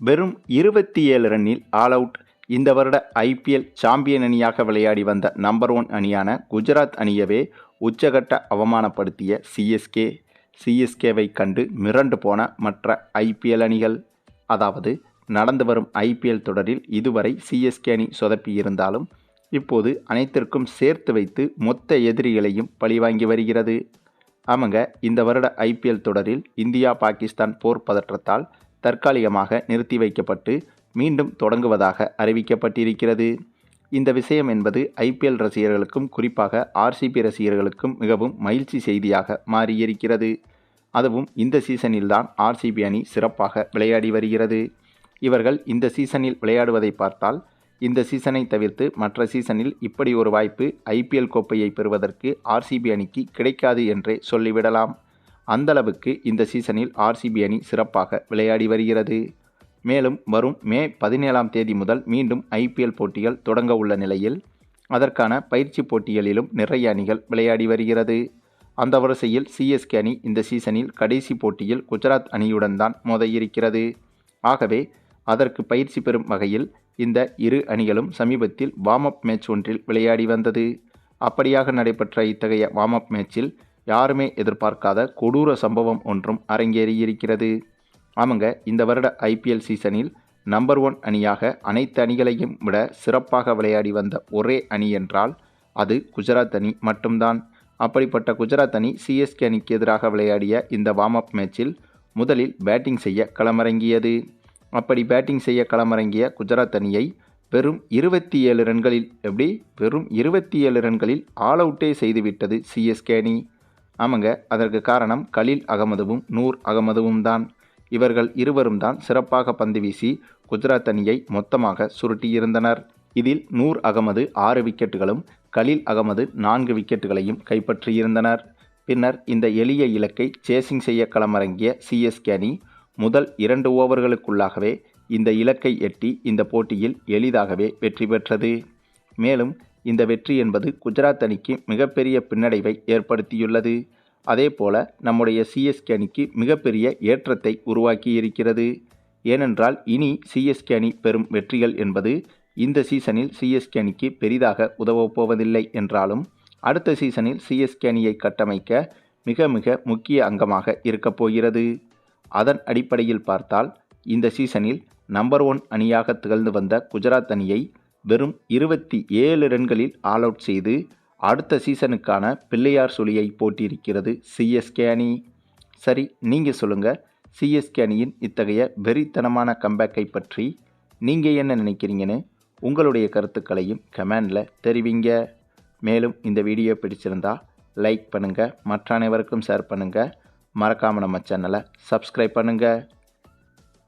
வெறும் இருபத்தி ஏழு ரன்னில் ஆல் அவுட் இந்த வருட ஐபிஎல் சாம்பியன் அணியாக விளையாடி வந்த நம்பர் ஒன் அணியான குஜராத் அணியவே உச்சகட்ட அவமானப்படுத்திய சிஎஸ்கே சிஎஸ்கேவை கண்டு மிரண்டு போன மற்ற ஐபிஎல் அணிகள். அதாவது நடந்து வரும் ஐபிஎல் தொடரில் இதுவரை சிஎஸ்கே அணி சொதப்பி இருந்தாலும் இப்போது அனைத்திற்கும் சேர்த்து வைத்து மொத்த எதிரிகளையும் பழிவாங்கி வருகிறது. ஆமாங்க இந்த வருட ஐபிஎல் தொடரில் இந்தியா பாகிஸ்தான் போர் பதற்றத்தால் தற்காலிகமாக நிறுத்தி வைக்கப்பட்டு மீண்டும் தொடங்குவதாக அறிவிக்கப்பட்டிருக்கிறது. இந்த விஷயம் என்பது ஐபிஎல் ரசிகர்களுக்கும் குறிப்பாக ஆர்சிபி ரசிகர்களுக்கும் மிகவும் மகிழ்ச்சி செய்தியாக மாறியிருக்கிறது. அதுவும் இந்த சீசனில்தான் ஆர்சிபி அணி சிறப்பாக விளையாடி வருகிறது. இவர்கள் இந்த சீசனில் விளையாடுவதை பார்த்தால் இந்த சீசனை தவிர்த்து மற்ற சீசனில் இப்படி ஒரு வாய்ப்பு ஐபிஎல் கோப்பையை பெறுவதற்கு ஆர்சிபி அணிக்கு கிடைக்காது என்றே சொல்லிவிடலாம். அந்தளவுக்கு இந்த சீசனில் ஆர்சிபி அணி சிறப்பாக விளையாடி வருகிறது. மேலும் வரும் மே பதினேழாம் தேதி முதல் மீண்டும் ஐபிஎல் போட்டிகள் தொடங்க உள்ள நிலையில் அதற்கான பயிற்சி போட்டிகளிலும் நிறைய அணிகள் விளையாடி வருகிறது. அந்த வரிசையில் சிஎஸ்கே அணி இந்த சீசனில் கடைசி போட்டியில் குஜராத் அணியுடன் தான் மோத இருக்கிறது ஆகவே அதற்கு பயிற்சி பெறும் வகையில் இந்த இரு அணிகளும் சமீபத்தில் வார்ம் அப் மேட்ச் ஒன்றில் விளையாடி வந்தது. அப்படியாக நடைபெற்ற இத்தகைய வார்ம் அப் மேட்சில் யாருமே எதிர்பார்க்காத கொடூர சம்பவம் ஒன்றும் அரங்கேறியிருக்கிறது. ஆமாங்க இந்த வருட ஐபிஎல் சீசனில் நம்பர் ஒன் அணியாக அனைத்து அணிகளையும் விட சிறப்பாக விளையாடி வந்த ஒரே அணி என்றால் அது குஜராத் அணி மட்டும்தான். அப்படிப்பட்ட குஜராத் அணி சிஎஸ்கே அணிக்கு எதிராக விளையாடிய இந்த வார்ம் அப் மேட்சில் முதலில் பேட்டிங் செய்ய களமிறங்கியது. அப்படி பேட்டிங் செய்ய களமிறங்கிய குஜராத் அணியை வெறும் இருபத்தி ஏழு ரன்களில் எப்படி? வெறும் இருபத்தி ஏழு ரன்களில் ஆல் அவுட்டே செய்துவிட்டது சிஎஸ்கே அணி. ஆமாங்க அதற்கு காரணம் கலீல் அகமதுவும் நூர் அகமதுவும் தான் இவர்கள் இருவரும் தான் சிறப்பாக பந்து வீசி குஜராத் அணியை மொத்தமாக சுருட்டியிருந்தனர். இதில் நூர் அகமது ஆறு விக்கெட்டுகளும் கலீல் அகமது நான்கு விக்கெட்டுகளையும் கைப்பற்றியிருந்தனர். பின்னர் இந்த எளிய இலக்கை சேசிங் செய்ய களமிறங்கிய சிஎஸ்கே அணி முதல் இரண்டு ஓவர்களுக்குள்ளாகவே இந்த இலக்கை எட்டி இந்த போட்டியில் எளிதாகவே வெற்றி பெற்றது. மேலும் இந்த வெற்றி என்பது குஜராத் அணிக்கு மிகப்பெரிய பின்னடைவை ஏற்படுத்தியுள்ளது. அதேபோல நம்முடைய சிஎஸ்கே அணிக்கு மிகப்பெரிய ஏற்றத்தை உருவாக்கி இருக்கிறது ஏனென்றால் இனி சிஎஸ்கே அணி பெறும் வெற்றிகள் என்பது இந்த சீசனில் சிஎஸ்கே அணிக்கு பெரிதாக உதவப் போவதில்லை என்றாலும் அடுத்த சீசனில் சிஎஸ்கே அணியை கட்டமைக்க மிக மிக முக்கிய அங்கமாக இருக்கப் போகிறது. அதன் அடிப்படையில் பார்த்தால் இந்த சீசனில் நம்பர் ஒன் அணியாக திகழ்ந்து வந்த குஜராத் அணியை வெறும் இருபத்தி ஏழு ரன்களில் ஆல் அவுட் செய்து அடுத்த சீசனுக்கான பிள்ளையார் சுழியை போட்டியிருக்கிறது சிஎஸ்கே அணி. சரி நீங்கள் சொல்லுங்கள் சிஎஸ்கே அணியின் இத்தகைய வெறித்தனமான கம்பேக்கை பற்றி நீங்கள் என்ன நினைக்கிறீங்கன்னு உங்களுடைய கருத்துக்களையும் கமெண்டில் தெரிவிங்க. மேலும் இந்த வீடியோ பிடிச்சிருந்தா லைக் பண்ணுங்கள் மற்ற அனைவருக்கும் ஷேர் பண்ணுங்கள் மறக்காமல் நம்ம சேனலை சப்ஸ்கிரைப் பண்ணுங்கள்